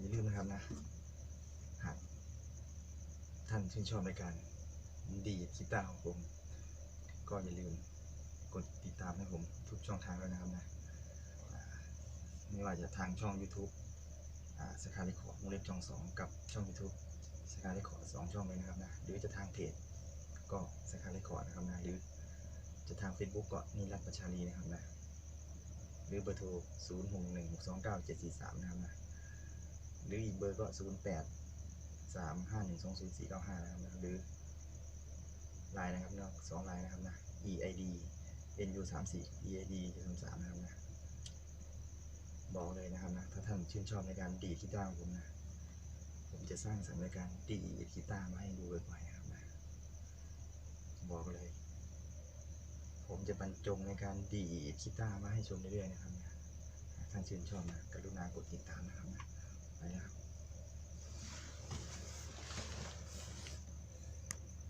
อย่าลืมนะครับนะ หากท่านชื่นชอบในการดีดกีตาร์ของผม ก็อย่าลืมกดติดตามให้ผมทุกช่องทางด้วยนะครับนะไม่ว่าจะทางช่อง YouTube สกาเลคอร์ดวงเล็บช่องสองกับช่อง YouTube สกาเลคอร์ดสองช่องเลยนะครับนะ หรือจะทางเพจก็สกาเลคอร์ดนะครับนะหรือจะทาง Facebook ก็นิรัตประชาลีนะครับนะ หรือเบอร์โทร 0 6 1 6 2 9 7 4 3 นะครับนะ หรืออีกเบอร์ก็ 0 8 3 5 1 2 0 4 9 5 นะครับนะหรือไลน์นะครับเนาะสองไลน์นะครับนะ EID NU 3 4 EID 3 3นะครับนะ บอกเลยนะครับนะ ถ้าท่านชื่นชอบในการดีดกีตาร์ของผมนะ ผมจะสร้างสรรค์ในการดีดกีตาร์มาให้ดูบ่อยๆนะครับนะ บอกเลย ผมจะบรรจงในการดีดกีตาร์มาให้ชมเรื่อยๆนะครับนะท่านชื่นชอบนะ กรุณากดติดตามนะครับนะ 哎呀